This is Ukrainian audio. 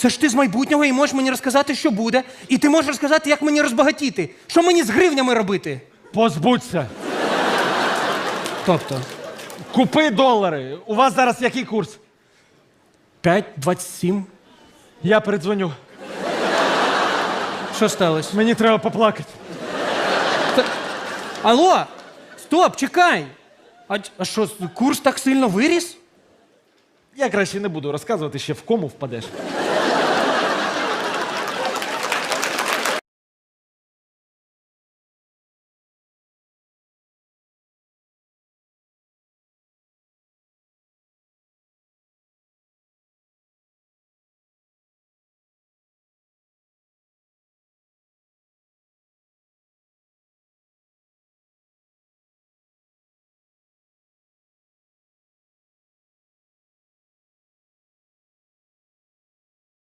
Це ж ти з майбутнього і можеш мені розказати, що буде. І ти можеш розказати, як мені розбагатіти. Що мені з гривнями робити? Позбудься. Тобто, Купи долари. У вас зараз який курс? 5,27. Я передзвоню. Що сталося? Мені треба поплакати. Алло! Стоп, чекай! А, а що, курс так сильно виріс? Я краще не буду розказувати, ще в кому впадеш.